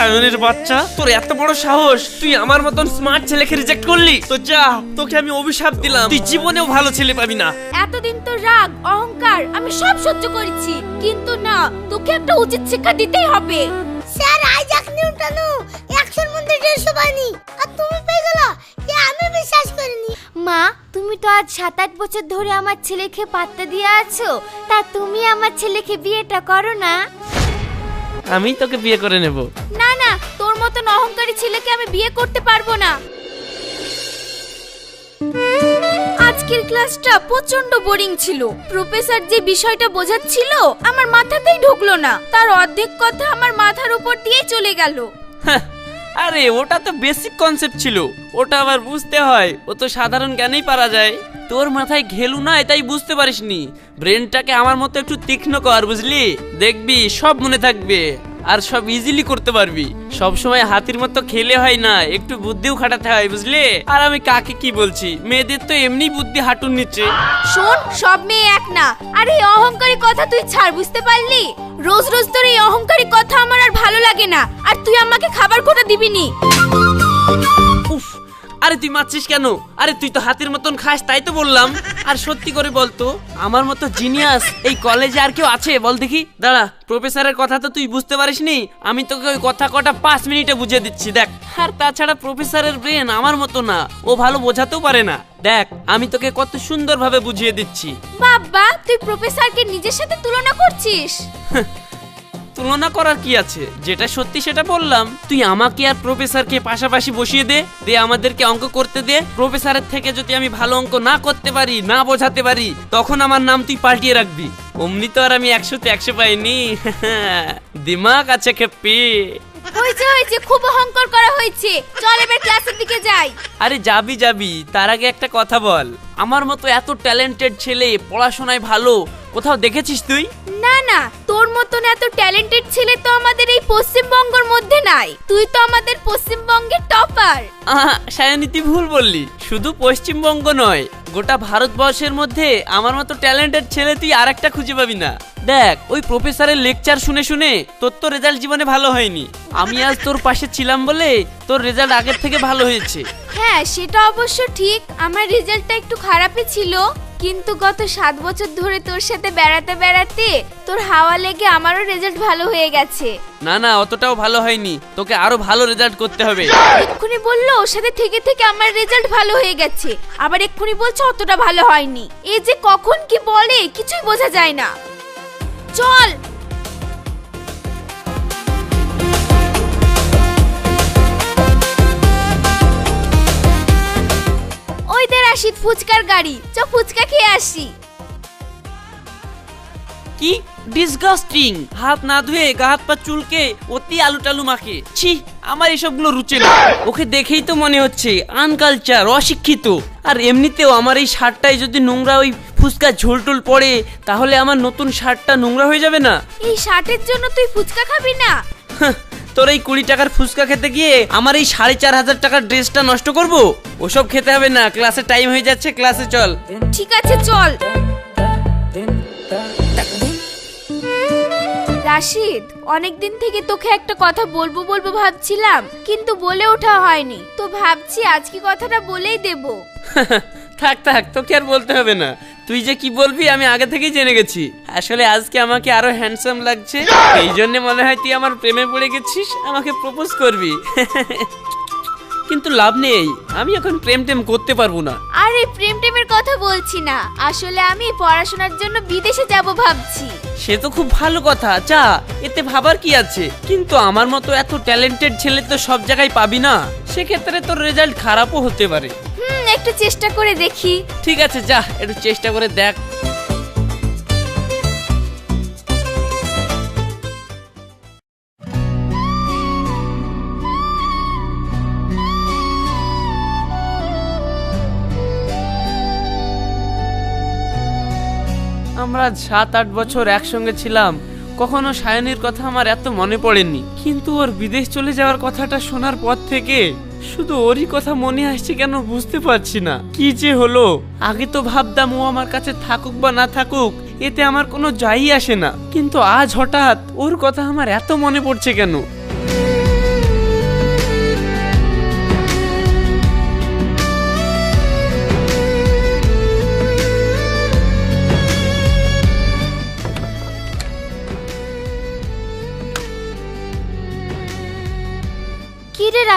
সায়নের বাচ্চা? তোর এত বড় সাহস তুই আমার মতন স্মার্ট ছেলেকে রিজেক্ট করলি? তো যা তোকে আমি অভিশাপ দিলাম। তুই জীবনেও ভালো ছেলে পাবি না। এতদিন তো রাগ অহংকার আমি সব সহ্য করেছি। কিন্তু না তোকে একটা উচিত শিক্ষা দিতেই হবে। স্যার আইজাক নিউটনও একশোর মধ্যে দেড়শো পায়নি আর তুমি পেয়ে গেল এ আমি বিশ্বাস করিনি। মা তুমি তো আজ সাত আট বছর ধরে আমার ছেলেকে পাত্তা দিয়ে আছো। তা তুমি আমার ছেলেকে বিয়েটা করো না। আমি তোকে বিয়ে করে নেব। না না তোর মতন অহংকারী ছেলেকে আমি বিয়ে করতে পারব না। আজকের ক্লাসটা প্রচণ্ড বোরিং ছিল। প্রফেসর যে বিষয়টা বোঝাচ্ছিল আমার মাথাতেই ঢুকলো না। তার অর্ধেক কথা আমার মাথার উপর দিয়ে চলে গেল। হ্যাঁ, আরে, ওটা তো বেসিক কনসেপ্ট ছিল। ওটা আবার বুঝতে হয়, ও তো সাধারণ জ্ঞানেই পারা যায়। তোর মাথায় ঘেলু না, এটাই বুঝতে পারিসনি। ব্রেনটাকে আমার মতো একটু তীক্ষ্ণ কর, বুঝলি? দেখবি, সব মনে থাকবে। আর সব ইজিলি করতে পারবি। সব সময় হাতির মতো খেলে হয় না, একটু বুদ্ধিও খাটাতে হয়, বুঝলি? আর আমি কাকে কি বলছি? মেয়েদের তো এমনি বুদ্ধি হাঁটুর নিচে। শোন, সব মেয়ে এক না। আর অহংকারী কথা তুই ছাড়, বুঝতে পারলি? রোজ রোজ তোর এই অহংকারী কথা আমার আর ভালো লাগে না। আর তুই আমাকে খাবার কোটা দিবি নি উফ আরে তুই মারছিস কেন? আরে তুই তো হাতির মতন খাস তাই তো বললাম। আর সত্যি করে বলতো আমার মতো জিনিয়াস এই কলেজে আর কেউ আছে? বল দেখি। দাঁড়া প্রফেসরের কথা তো তুই বুঝতে পারিসনি। আমি তোকে ওই কথা কটা পাঁচ মিনিটে বুঝিয়ে দিচ্ছি দেখ। আর তাছাড়া প্রফেসরের ব্রেন আমার মতো না ও ভালো বোঝাতেও পারে না। দেখ আমি তোকে কত সুন্দরভাবে বুঝিয়ে দিচ্ছি। বাবা তুই প্রফেসরকে নিজের সাথে তুলনা করছিস? তুলনা করার কি আছে? যেটা সত্যি সেটা বললাম। তুই আমাকে আর প্রফেসরকে পাশাপাশি বসিয়ে দে দে আমাদেরকে অঙ্ক করতে দে। প্রফেসরের থেকে যদি আমি ভালো অঙ্ক না করতে পারি না বোঝাতে পারি তখন আমার নাম তুই পাল্টিয়ে রাখবি। অমনি তো আর আমি একশোতে একশো পাইনি। দিমাগ আছে খেপি হয়েছে হয়েছে খুব অহংকার করা হয়েছে। চল এবার ক্লাসের দিকে যাই। আরে যাবি যাবি তার আগে একটা কথা বল। আমার মতো এত ট্যালেন্টেড ছেলে পড়াশোনায় ভালো কোথাও দেখেছিস তুই? না না তোর মতন এত ট্যালেন্টেড ছেলে তো আমাদের এই পশ্চিমবঙ্গের মধ্যে নাই। তুই তো আমাদের পশ্চিমবঙ্গের টপার আহা, সায়নী তুই ভুল বললি। শুধু পশ্চিমবঙ্গ নয় গোটা ভারতবর্ষের মধ্যে আমার মতো ট্যালেন্টেড ছেলে তুই আর একটা খুঁজে পাবি না। দেখ ওই প্রফেসরের লেকচার শুনে শুনে তোর তো রেজাল্ট জীবনে ভালো হয়নি। আমি আজ তোর পাশে ছিলাম বলে তোর রেজাল্ট আগের থেকে ভালো হয়েছে। হ্যাঁ সেটা অবশ্য ঠিক। আমার রেজাল্টটা একটু খারাপই ছিল। কিন্তু গত সাত বছর ধরে তোর সাথে বেড়াতে বেড়াতে তোর হাওয়া লেগে আমারও রেজাল্ট ভালো হয়ে গেছে। না না অতটাও ভালো হয়নি। তোকে আরও ভালো রেজাল্ট করতে হবে। এক্ষুনি বলল ওর সাথে থেকে থেকে আমার রেজাল্ট ভালো হয়ে গেছে। আবার এক্ষুনি বলছে অতটা ভালো হয়নি। এ যে কখন কি বলে কিছুই বোঝা যায় না। চল! ওই দের আসি ফুচকার গাড়ি। চ ফুচকা খেয়ে আসি। কি ডিসগাস্টিং হাত না ধুয়ে গা হাত পা চুলকে অতি আলু টালু মাখে। ছি আমার এসবগুলো রুচে না। ওকে দেখেই তো মনে হচ্ছে আনকালচার অশিক্ষিত। আর এমনিতেও আমার এই শার্টটায় যদি নোংরা ওই ফুচকা ঝোলটোল পড়ে তাহলে আমার নতুন শার্টটা নোংরা হয়ে যাবে না। এই শার্টের জন্য তুই ফুচকা খাবি না? তোর এই কুড়ি টাকার ফুচকা খেতে গিয়ে আমার এই সাড়ে চার হাজার টাকার ড্রেসটা নষ্ট করব? ওসব খেতে হবে না ক্লাসে টাইম হয়ে যাচ্ছে ক্লাসে চল। ঠিক আছে চল। রাশিদ অনেকদিন থেকে তোকে একটা কথা বলব বলব ভাবছিলাম কিন্তু বলে ওঠা হয়নি। তো ভাবছি আজকে কথাটা বলেই দেব। থাক থাক তোকে আর বলতে হবে না। তুই যে কি বলবি আমি আগে থেকেই জেনে গেছি। আসলে আজকে আমাকে আরও হ্যান্ডসাম লাগছে। এই জন্য মনে হয় তুই আমার প্রেমে পড়ে গেছিস আমাকে প্রপোজ করবি। কিন্তু লাভ নেই আমি এখন প্রেম টেম করতে পারব না। আরে প্রেম টেমের কথা বলছি না। আসলে আমি পড়াশোনার জন্য বিদেশে যাব ভাবছি। সে তো খুব ভালো কথা চা এতে ভাবার কি আছে? কিন্তু আমার মতো এত ট্যালেন্টেড ছেলে তো সব জায়গায় পাবি না। সেক্ষেত্রে তোর রেজাল্ট খারাপও হতে পারে। হুম একটু চেষ্টা করে দেখি। ঠিক আছে, যা, একটু চেষ্টা করে দেখ। আমরা সাত আট বছর একসঙ্গে ছিলাম। কখনো সায়নীর কথা আমার এত মনে পড়েনি। কিন্তু ওর বিদেশ চলে যাওয়ার কথাটা শোনার পর থেকে শুধু ওরই কথা মনে আসছে কেন বুঝতে পারছি না। কি যে হলো? আগে তো ভাবতাম ও আমার কাছে থাকুক বা না থাকুক, এতে আমার কোনো যাই আসে না। কিন্তু আজ হঠাৎ ওর কথা আমার এত মনে পড়ছে কেন?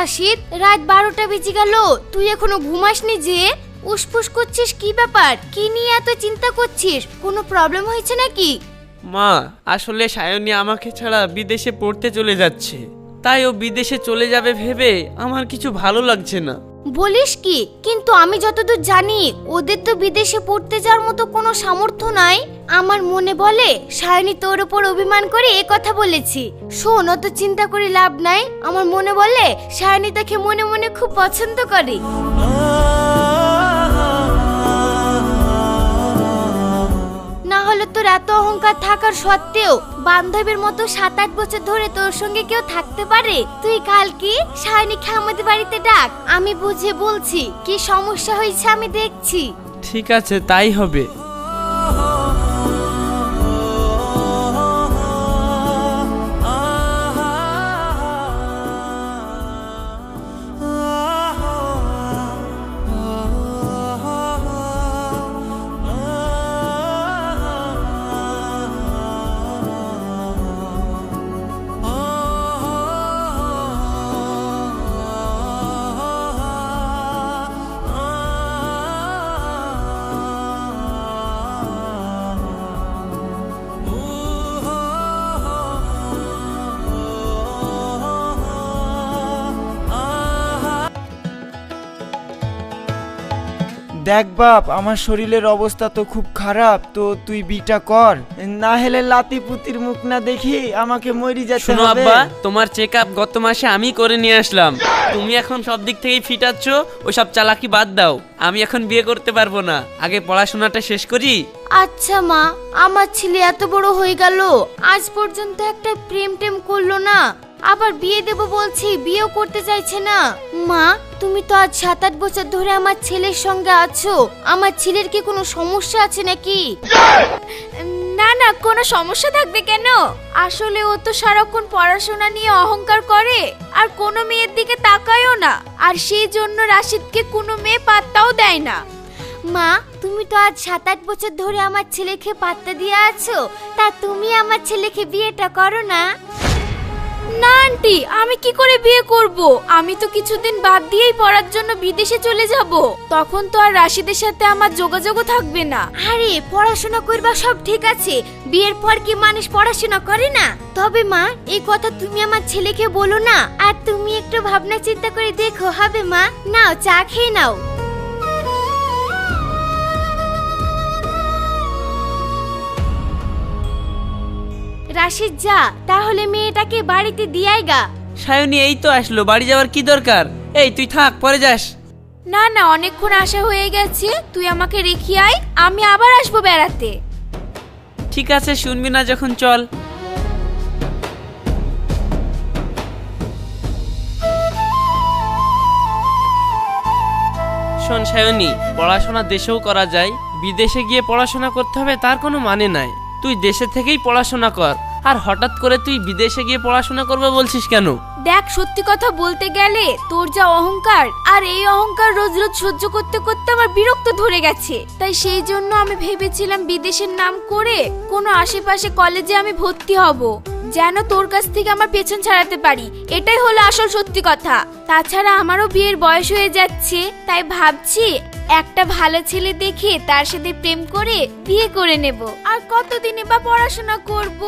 রাশিদ রাত বারোটা বেজে গেল। তুই এখনও ঘুমাসনি যে? উসফুস করছিস কি ব্যাপার? কি নিয়ে এত চিন্তা করছিস? কোনো প্রবলেম হয়েছে নাকি? মা, আসলে সায়নী আমাকে ছাড়া বিদেশে পড়তে চলে যাচ্ছে। তাই ও বিদেশে চলে যাবে ভেবে আমার কিছু ভালো লাগছে না। বলিস কি? কিন্তু আমি যতদূর জানি, ওদের তো বিদেশে পড়তে যাওয়ার মতো কোনো সামর্থ্য নাই। আমার মনে বলে, সায়নী তোর ওপর অভিমান করে এ কথা বলেছি। শোন, অত চিন্তা করে লাভ নাই। আমার মনে বলে, সায়নী তাকে মনে মনে খুব পছন্দ করে। না হলে তোর এত অহংকার থাকার সত্ত্বেও বান্ধবীর মতো সাত আট বছর ধরে তোর সঙ্গে কেউ থাকতে পারে? তুই কাল কি? সায়নি আমাদের বাড়িতে ডাক। আমি বুঝে বলছি, কি সমস্যা হয়েছে আমি দেখছি। ঠিক আছে, তাই হবে। দেখ বাপ আমার শরীরের অবস্থা তো খুব খারাপ তো তুই বিটা কর। না হলে লাতি পুতির মুখ না দেখি আমাকে মরি যেতে শোনো হবে। আব্বা তোমার চেক আপ গত মাসে আমি করে নিয়ে আসলাম। তুমি এখন সব দিক থেকেই ফিট আছো ওসব চালাকি বাদ দাও। আমি এখন বিয়ে করতে পারব না। আগে পড়াশোনাটা শেষ করি? আচ্ছা মা আমার ছেলে এত বড় হয়ে গেল আজ পর্যন্ত একটা প্রেম টেম করল না। আবার বিয়ে দেব বলছি বিয়েও করতে চাইছে না। মা তুমি তো আজ সাত আট বছর ধরে আমার ছেলের সঙ্গে আছো। আমার ছেলের কি কোনো সমস্যা আছে নাকি? না না কোনো সমস্যা থাকবে কেন? আসলে ও তো সারাক্ষণ পড়াশোনা নিয়ে অহংকার করে আর কোনো মেয়ের দিকে তাকায়ও না আর সেই জন্য রাশিদকে কোনো মেয়ে পাত্তাও দেয় না। মা তুমি তো আজ সাত আট বছর ধরে আমার ছেলেকে পাত্তা দিয়ে আছো। তা তুমি আমার ছেলেকে বিয়েটা করো না। না, আন্টি, আমি কি করে বিয়ে করব? আমি তো কিছুদিন বাদ দিয়েই পড়ার জন্য বিদেশে চলে যাব। তখন তো আর রাশিদের সাথে আমার যোগাযোগও থাকবে না। আরে, পড়াশোনা করবা সব ঠিক আছে, বিয়ের পর কি মানুষ পড়াশোনা করে না? তবে মা, এই কথা তুমি আমার ছেলেকে বলো না, আর তুমি একটু ভাবনা চিন্তা করে দেখো, হবে মা? নাও, চা খেয়ে নাও। রাশিদ যা তাহলে মেয়েটাকে বাড়িতে দিয়াই গা। সায়নী এই তো আসলো বাড়ি যাওয়ার কি দরকার? এই তুই থাক পরে যাস। না না অনেকক্ষণ আসা হয়ে গেছে তুই আমাকে রেখে আয় আমি আবার আসব বেড়াতে। ঠিক আছে শুনবি না যখন চল। শোন সায়নী পড়াশোনা দেশেও করা যায় বিদেশে গিয়ে পড়াশোনা করতে হবে তার কোনো মানে নাই। তুই দেশে থেকেই পড়াশোনা কর। আর হঠাৎ করে তুই বিদেশে গিয়ে পড়াশোনা করবে বলছিস কেন? দেখ, সত্যি কথা বলতে গেলে তোর যা অহংকার, আর এই অহংকার রোজ রোজ সহ্য করতে করতে আমার বিরক্ত ধরে গেছে। তাই সেই জন্য আমি ভেবেছিলাম বিদেশের নাম করে কোনো আশেপাশে কলেজে আমি ভর্তি হব, যেন তোর কাছ থেকে আমার পেছন ছাড়াতে পারি। এটাই হলো আসল সত্যি কথা। তাছাড়া আমারও বিয়ের বয়স হয়ে যাচ্ছে, তাই ভাবছি একটা ভালো ছেলে দেখে তার সাথে প্রেম করে বিয়ে করে নেব। আর কতদিনে বা পড়াশোনা করব?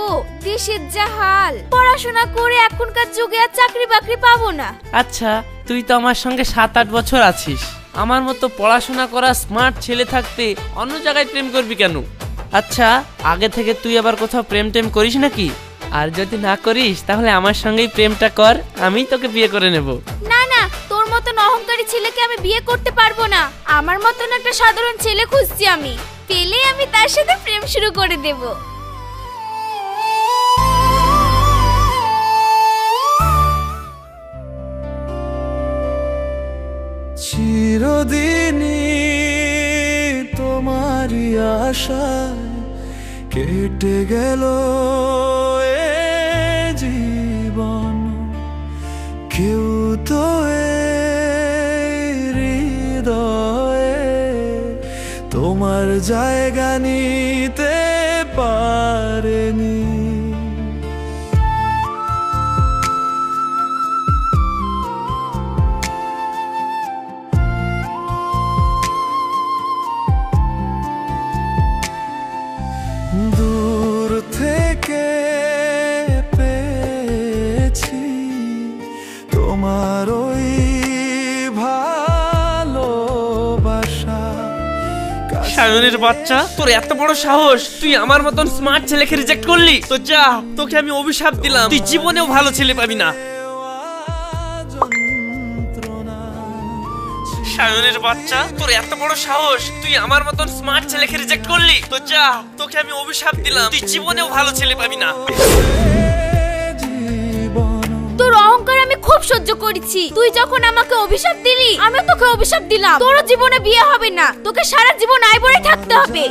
দেশের যা হাল পড়াশোনা করে এখনকার যুগে আর চাকরি বাকরি পাবো না। আচ্ছা তুই তো আমার সঙ্গে সাত আট বছর আছিস। আমার মতো পড়াশোনা করা স্মার্ট ছেলে থাকতে অন্য জায়গায় প্রেম করবি কেন? আচ্ছা আগে থেকে তুই আবার কোথাও প্রেম টেম করিস নাকি? আর যদি না করিস তাহলে আমার সঙ্গেই প্রেমটা কর আমি তোকে বিয়ে করে নেব। না মতন অহংকারী ছেলেকে আমি বিয়ে করতে পারব না। আমার মতন একটা সাধারণ ছেলে খুঁজছি আমি। পেলে আমি তার সাথে প্রেম শুরু করে দেব। চিরদিনই তোমারই আশায় কেটে গেল জীবন। কেউ তো জায়গা নিতে পারেনি। সায়নের বাচ্চা? তোর এত বড় সাহস, তুই আমার মতন স্মার্ট ছেলেকে রিজেক্ট করলি? তো যা, তোকে আমি অভিশাপ দিলাম। তুই জীবনেও ভালো ছেলে পাবি না। সায়নের বাচ্চা, তোর এত বড় সাহস, তুই আমার মতন স্মার্ট ছেলেকে রিজেক্ট করলি? তো যা, তোকে আমি অভিশাপ দিলাম। তুই জীবনেও ভালো ছেলে পাবি না। খুব সহ্য করেছি। তুই যখন আমাকে অভিশাপ দিলি আমি তোকে অভিশাপ দিলাম। তোর জীবনে বিয়ে হবে না। তোকে সারা জীবন আইবরে থাকতে হবে।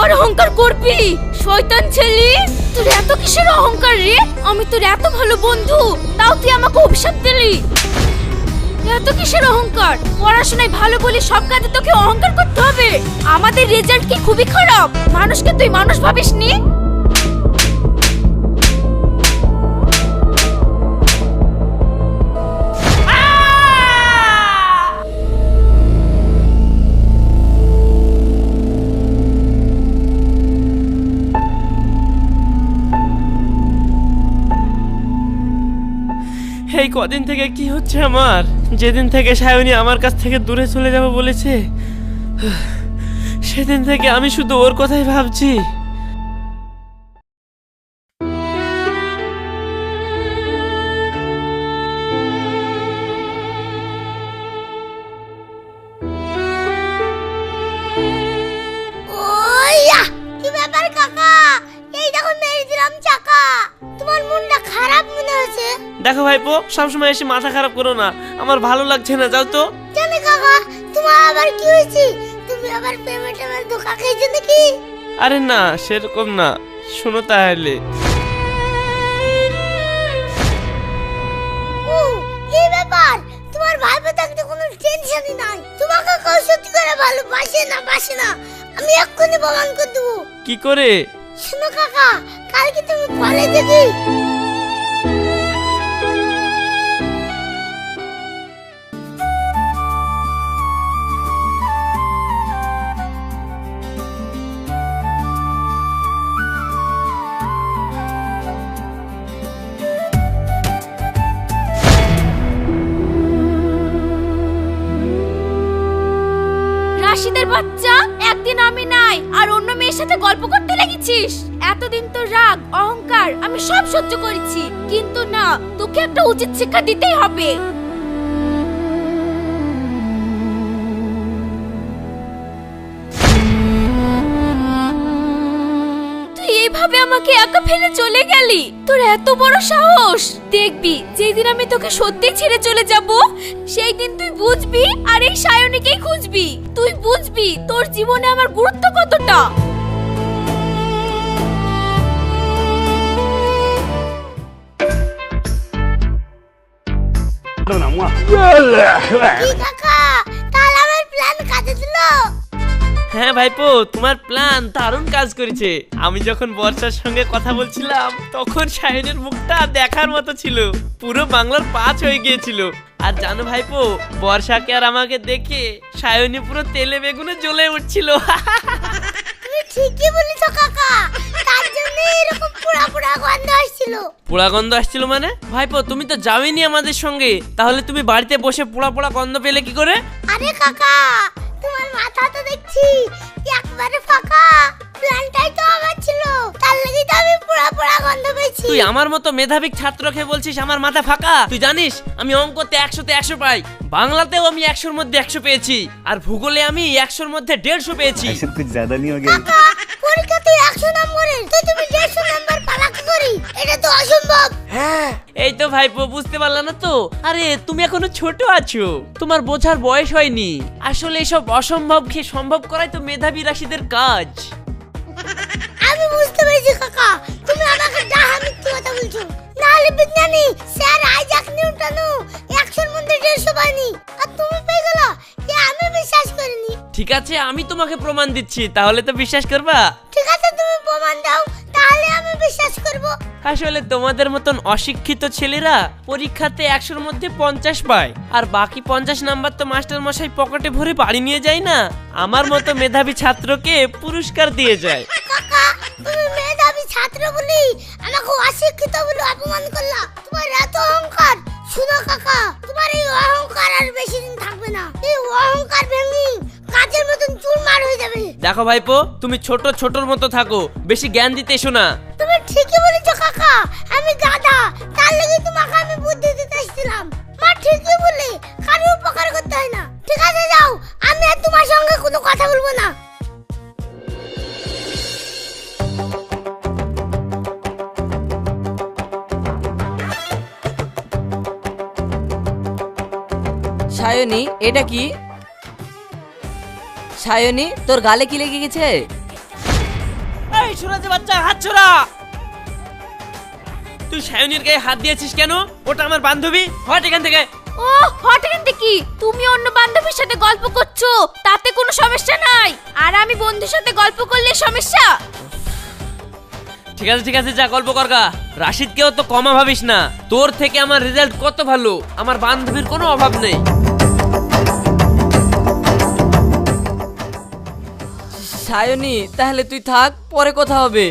আর অহংকার করবি? শয়তান ছেলে? তোর এত কিসের অহংকার রে? আমি তোর এত ভালো বন্ধু। তাও তুই আমাকে অভিশাপ দিলি। এত কিসের অহংকার? পড়াশোনায় ভালো বলে সব কাজে তোকে অহংকার করতে হবে। আমাদের রেজাল্ট কি খুবই খারাপ। মানুষকে তুই মানুষ ভাবিস নি এই কদিন থেকে কি হচ্ছে আমার? যেদিন থেকে সায়নী আমার কাছ থেকে দূরে চলে যাবে বলেছে সেদিন থেকে আমি শুধু ওর কথাই ভাবছি। সবসময় এসে মাথা খারাপ করো না। আমার ভালো লাগছে না যাও তো। জানে কাকা তোমার আবার কি হয়েছে? তুমি আবার পেমেন্ট টেমের ধোকা খেয়েছো নাকি? আরে না সেরকম না। শোনো তাহলে। ও এই ব্যাপার। তোমার ভাইপো থাকতে কোনো টেনশনই নাই। তোমাকে কেউ সত্যি করে ভালোবাসে না বাসে না। আমি এক্ষুনি প্রমাণ করে দেবো। কি করে? শোনো কাকা কালকে তুমি কলেজে কি সাথে গল্প করতে লেগেছিস? এতদিন তো রাগ, অহংকার আমি সব সহ্য করেছি। কিন্তু না, তোকে একটা উচিত শিক্ষা দিতেই হবে। তুই এইভাবে আমাকে একা ফেলে চলে গেলি? তোর এত বড় সাহস! দেখবি, যেদিন আমি তোকে সত্যি ছেড়ে চলে যাব সেই দিন তুই বুঝবি আর এই সায়নীকেই খুঁজবি। তুই বুঝবি তোর জীবনে আমার গুরুত্ব কতটা। কি প্ল্যান কাজে দিল হ্যাঁ ভাইপো তোমার প্ল্যান দারুণ কাজ করেছে আমি যখন বর্ষার সঙ্গে কথা বলছিলাম তখন সায়নের মুখটা দেখার মতো ছিল পুরো বাংলার পাঁচ হয়ে গিয়েছিল আর জানো ভাইপো বর্ষাকে আর আমাকে দেখে সায়নী পুরো তেলে বেগুনে জ্বলে উঠছিল ঠিকই বলেছ কাকা তার জন্য এরকম পুরা পুরা গন্ধ আসছিল। পোড়া গন্ধ আসছিল মানে? ভাইপো তুমি তো যাওইনি আমাদের সঙ্গে। তাহলে তুমি বাড়িতে বসে পোড়া পোড়া গন্ধ পেলে কি করে? আরে কাকা তোমার মাথা তো দেখছি একবারে ফাঁকা। প্ল্যানটাই তো আমার ছিল তার লাগি তো আমি পুরা পুরা গন্ধ পেয়েছি তুই আমার মতো মেধাবী ছাত্রকে বলছিস আমার মাথা ফাঁকা তুই জানিস আমি অঙ্কতে একশোতে একশো পাই বাংলাতেও আমি একশোর মধ্যে একশো পেয়েছি আর ভূগোলে আমি একশোর মধ্যে দেড়শো পেয়েছি ऐसे कुछ ज्यादा नहीं हो गया কাকা পরীক্ষাতে একশো নম্বরের তো তুমি দেড়শো নম্বর পালা কি করি এটা তো অসম্ভব এই তো ভাইপো বুঝতে পারলা না তো আরে তুমি এখনো ছোট আছো তোমার বোঝার বয়স হয়নি আসলে এসব অসম্ভবকে সম্ভব করাই তো মেধাবী রাশিদের কাজ আমি বুঝতে পেরেছি, কাকা। তুমি আমাকে ডাহা মিথ্যে কথা বলছো। নাহলে বিজ্ঞানী স্যার আইজাক নিউটনও একশোর মধ্যে দেড়শো পায়নি। আর তুমি পেয়ে গেল আমি বিশ্বাস করিনি। ঠিক আছে, আমি তোমাকে প্রমাণ দিচ্ছি, তাহলে তো বিশ্বাস করবা? আসলে তোমাদের মতন অশিক্ষিত ছেলেরা পরীক্ষাতে একশোর মধ্যে পঞ্চাশ পায়। আর বাকি পঞ্চাশ নাম্বার তো মাস্টার মশাই পকেটে ভরে বাড়ি নিয়ে যায় না। আমার মতো মেধাবী ছাত্রকে পুরস্কার দিয়ে যায়। তুমি মেধাবী ছাত্র বলি আমাকে অশিক্ষিত বলে অপমান করলা। তোমার এত অহংকার। শুনো কাকা, তোমার এই অহংকার আর বেশি দিন থাকবে না। এই অহংকার ভেঙে কাজের মতন চুরমার হয়ে যাবে। দেখো ভাইপো তুমি ছোট ছোটর মতো থাকো বেশি জ্ঞান দিতে এসো না। তুমি ঠিকই বলেছ কাকা আমি গাধা তার লেগে তোমাকে আমি বুদ্ধি দিতে এসেছিলাম। মা ঠিকই বলে কারও উপকার করতে হয় না। ঠিক আছে যাও আমি আর তোমার সঙ্গে কোনো কথা বলব না। সায়নী এটা কি? সায়নী তোর গালে কি লেগে গেছে? এই সুরাজে বাচ্চা হাত ছোড়া। তুই সায়নির গায়ে হাত দিয়েছিস কেন? ওটা আমার বান্ধবী হট এখান থেকে? ও হট এখান থেকে? তুমি অন্য বান্ধবীর সাথে গল্প করছ তাতে কোনো সমস্যা নাই। আর আমি বন্ধুর সাথে গল্প করলে সমস্যা? ঠিক আছে ঠিক আছে যা গল্প করগা রাশিদকেও তো কমা ভাবিস না। তোর থেকে আমার রেজাল্ট কত ভালো? আমার বান্ধবীর কোনো অভাব নেই। সায়নী, তাহলে তুই থাক, পরে কথা হবে।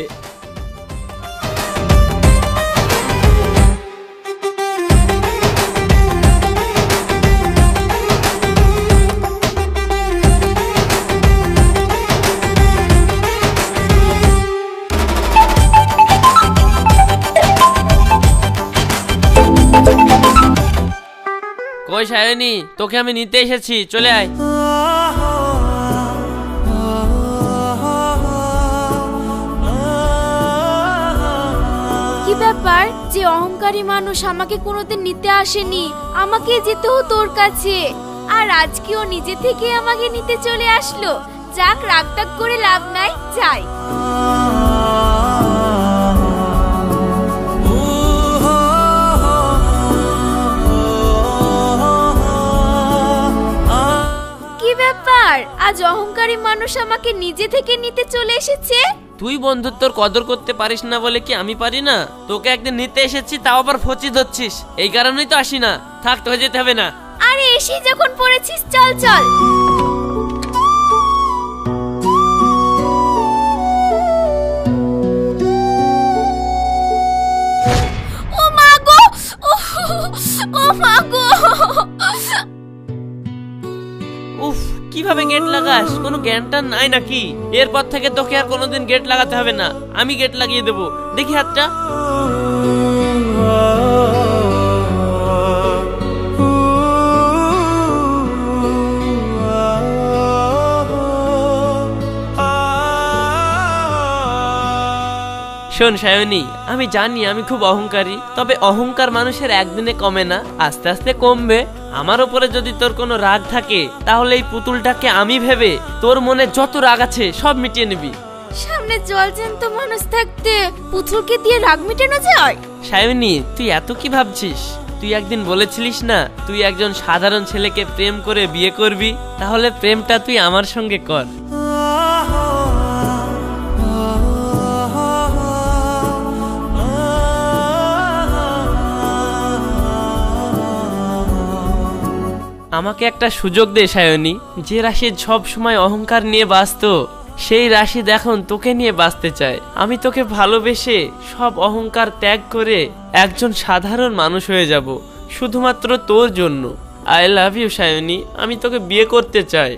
কই সায়নি, তোকে আমি নিতে এসেছি, চলে আয়। ব্যাপার যে অহংকারী মানুষ আমাকে কোনোদিন নিতে আসেনি, আমাকে যেতে তোর কাছে। আর আজকেও নিজে থেকে আমাকে নিতে চলে আসলো। যাক রাগটাগ করে লাভ নাই, যাই। কি ব্যাপার? আজ অহংকারী মানুষ আমাকে নিজে থেকে নিতে চলে এসেছে? তুই বন্ধুত্বর কদর করতে পারিস না বলে কি আমি পারি না? তোকে একদিন নিতে এসেছি তাও আবার ফচি ধরছিস এই কারণেই তো আসি না। থাক তোকে যেতে হবে না। আরে এসে যখন পড়েছিস চল চল। ও মা গো! ও ও মা গো! উফ কীভাবে গেট লাগাস? কোনো জ্ঞানটা নাই নাকি? এরপর থেকে তোকে আর কোনোদিন গেট লাগাতে হবে না। আমি গেট লাগিয়ে দেবো। দেখি হাতটা। শোন সায়নী আমি জানি আমি খুব অহংকারী তবে অহংকার মানুষের একদিনে কমে না আস্তে আস্তে কমবে। আমার উপরে যদি তোর কোনো রাগ থাকে তাহলে এই পুতুলটাকে আমি ভেবে তোর মনে যত রাগ আছে সব মিটিয়ে নিবি। সামনে জল জ্যান্ত মানুষ থাকতে পুতুলকে দিয়ে রাগ মেটানো যায়? সায়নী তুই এত কি ভাবছিস? তুই একদিন বলেছিলিস না তুই একজন সাধারণ ছেলেকে প্রেম করে বিয়ে করবি? তাহলে প্রেমটা তুই আমার সঙ্গে কর। আমাকে একটা সুযোগ দে, সায়নী। যে রাশিদ সব সময় অহংকার নিয়ে বাঁচত সেই রাশিদ এখন তোকে নিয়ে বাঁচতে চায়। আমি তোকে ভালোবেসে সব অহংকার ত্যাগ করে একজন সাধারণ মানুষ হয়ে যাব, শুধুমাত্র তোর জন্য। I love you Sayani. আমি তোকে বিয়ে করতে চাই।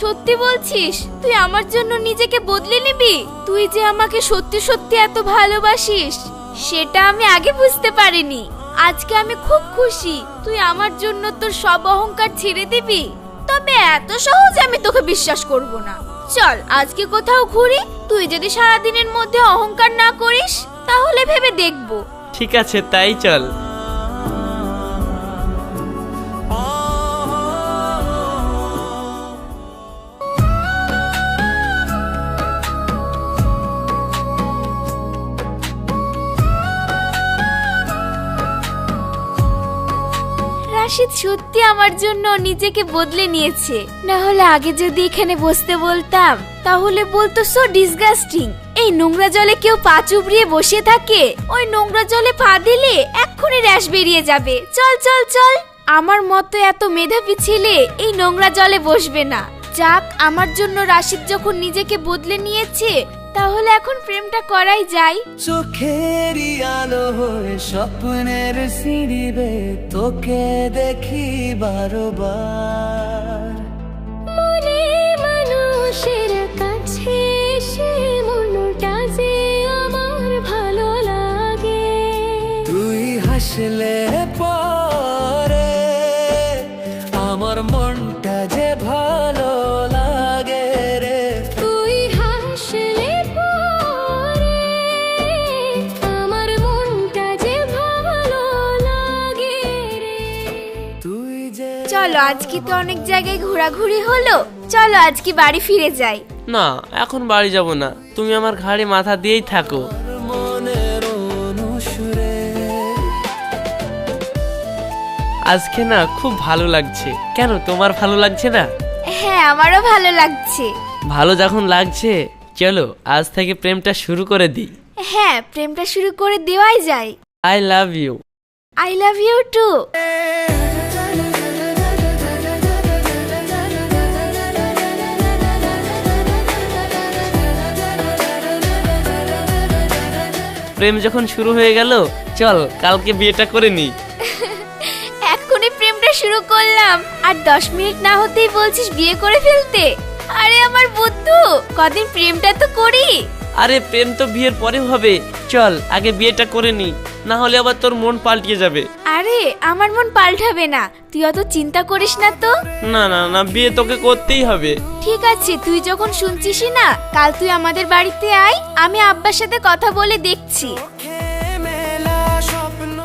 সত্যি বলছিস? তুই আমার জন্য নিজেকে বদলে নিবি? তুই যে আমাকে সত্যি সত্যি এত ভালোবাসিস, সেটা আমি আগে বুঝতে পারিনি। আজকে আমি খুব খুশি। তুই আমার জন্য তোর সব অহংকার ছেড়ে দিবি? তবে এত সহজে আমি তোকে বিশ্বাস করব না। চল, আজকে কোথাও ঘুরি। তুই যদি সারা দিনের মধ্যে অহংকার না করিস, তাহলে ভেবে দেখব। ঠিক আছে, তাই চল। রাশিদ সত্যি আমার জন্য নিজেকে বদলে নিয়েছে। না হলে আগে যদি এখানে বসতে বলতাম, তাহলে বলতো সো ডিসগাস্টিং এই নোংরা জলে কেউ পা চুবড়িয়ে বসে থাকে? ওই নোংরা জলে পা দিলে এক্ষুনি র্যাশ বেরিয়ে যাবে। চল চল চল। আমার মতো এত মেধাবী ছেলে এই নোংরা জলে বসবে না। যাক, আমার জন্য রাশিদ যখন নিজেকে বদলে নিয়েছে তাহলে এখন প্রেমটা করাই যাই চোখেরই আলো হয়ে স্বপ্নের সিঁড়ি বেয়ে তোকে দেখি বারবার। মানুষের কাছে সে মনটা যে আমার ভালো লাগে। তুই হাসলে আজকে তো অনেক জায়গায় ঘোরাঘুরি হলো? চলো আজকে বাড়ি ফিরে যাই। না এখন বাড়ি যাব না। তুমি আমার ঘাড়ে মাথা দিয়েই থাকো। আজকে না খুব ভালো লাগছে। কেন তোমার ভালো লাগছে না? হ্যাঁ আমারও ভালো লাগছে। ভালো যখন লাগছে চলো আজ থেকে প্রেমটা শুরু করে দিই। হ্যাঁ প্রেমটা শুরু করে দেওয়াই যায়। I love you I love you too প্রেম যখন শুরু হয়ে গেল চল কালকে বিয়েটা করে নি। এক্ষুনি প্রেমটা শুরু করলাম। আর দশ মিনিট না হতেই বলছিস বিয়ে করে ফেলতে। আরে আমার বুদ্ধু কদিন প্রেমটা তো করি। আরে প্রেম তো বিয়ের পরে হবে। চল আগে বিয়েটা করে নি। না হলে আবার তোর মন পাল্টিয়ে যাবে। আরে আমার মন পাল্টাবে না। তুই অত চিন্তা করিস না তো। না না না বিয়ে তোকে করতেই হবে। ঠিক আছে তুই যখন শুনছিসই না কাল তুই আমাদের বাড়িতে আয় আমি আব্বার সাথে কথা বলে দেখছি। মেলা স্বপ্ন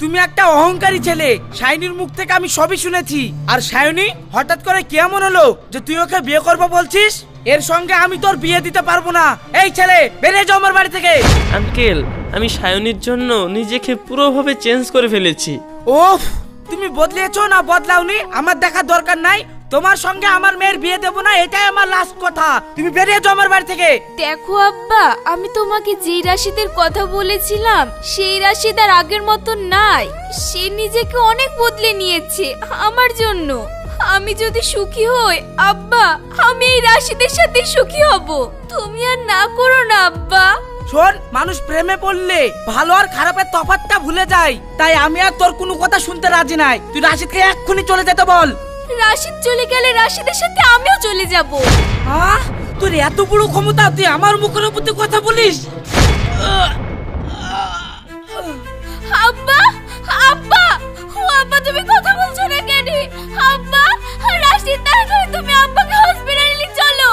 তুমি একটা অহংকারী ছেলে। সায়নির মুখ থেকে আমি সবই শুনেছি। আর সায়নি হঠাৎ করে কেমন হলো যে তুই ওকে বিয়ে করব বলছিস? এর সঙ্গে আমি তোর বিয়ে দিতে পারব না। এই ছেলে বেরিয়ে যাও আমার বাড়ি থেকে। আঙ্কেল আমি সায়নির জন্য নিজেকে পুরোভাবে চেঞ্জ করে ফেলেছি। ওফ তুমি বদলিয়েছো না বদলাওনি? আমার দেখার দরকার নাই। তোমার সঙ্গে আমার মেয়ের বিয়ে দেবো না এটাই আমার লাস্ট কথা। তুমি বেরিয়ে যাও আমার বাড়ি থেকে। দেখো আব্বা আমি তোমাকে যেই রাশিদের কথা বলেছিলাম সেই রাশিদ আর আগের মতো নাই। সে নিজেকে অনেক বদলে নিয়েছে আমার জন্য। আমি যদি সুখী হই আব্বা আমি এই রাশিদের সাথে সুখী হব। তুমি আর না করো না আব্বা। শোন মানুষ প্রেমে পড়লে ভালো আর খারাপের তফাৎটা ভুলে যায়। তাই আমি আর তোর কোনো কথা শুনতে রাজি নাই। তুই রাশিদকে এক্ষুনি চলে যেতে বল। রাশিদ চলে গেলে রাশিদের সাথে আমিও চলে যাব। আহ তোর এত বড় ক্ষমতা তুই আমার মুখের উপর কথা বলিস? আব্বা আব্বা ও আব্বা তুমি কথা বলছো না কেন? আব্বা রাশিদ তাড়াতাড়ি তুমি আব্বাকে হসপিটালে নিয়ে চলো।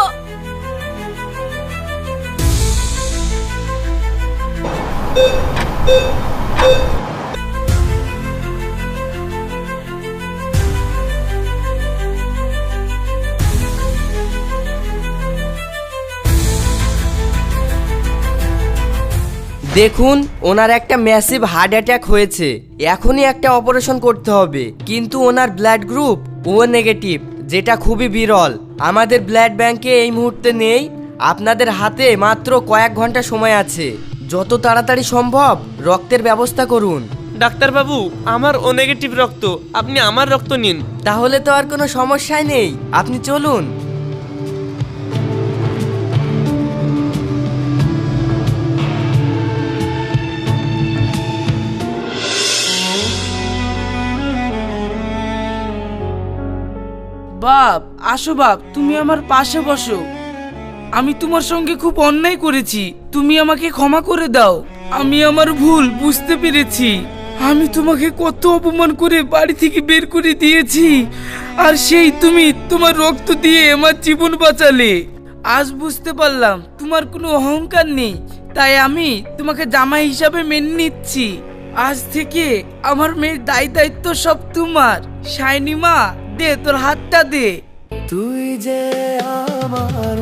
দেখুন ওনার একটা ম্যাসিভ হার্ট অ্যাটাক হয়েছে। এখনই একটা অপারেশন করতে হবে। কিন্তু ওনার ব্লাড গ্রুপ ও নেগেটিভ যেটা খুবই বিরল। আমাদের ব্লাড ব্যাংকে এই মুহূর্তে নেই। আপনাদের হাতে মাত্র কয়েক ঘণ্টা সময় আছে। যত তাড়াতাড়ি সম্ভব রক্তের ব্যবস্থা করুন। ডাক্তারবাবু আমার ও নেগেটিভ রক্ত। আপনি আমার রক্ত নিন। তাহলে তো আর কোনো সমস্যাই নেই। আপনি চলুন। বাপ, আসো বাপ, তুমি আমার পাশে বসো। আমি তোমার সঙ্গে খুব অন্যায় করেছি, তুমি আমাকে ক্ষমা করে দাও। আমি আমার ভুল বুঝতে পেরেছি। আমি তোমাকে কত অপমান করে বাড়ি থেকে বের করে দিয়েছি, আর সেই তুমি তোমার রক্ত দিয়ে আমার জীবন বাঁচালে। আজ বুঝতে পারলাম, তোমার কোনো অহংকার নেই, তাই আমি তোমাকে জামাই হিসাবে মেনে নিচ্ছি। আজ থেকে আমার মেয়ের দায় দায়িত্ব সব তোমার। শাইনি মা দে তোর হাতটা দে। তুই যে আমার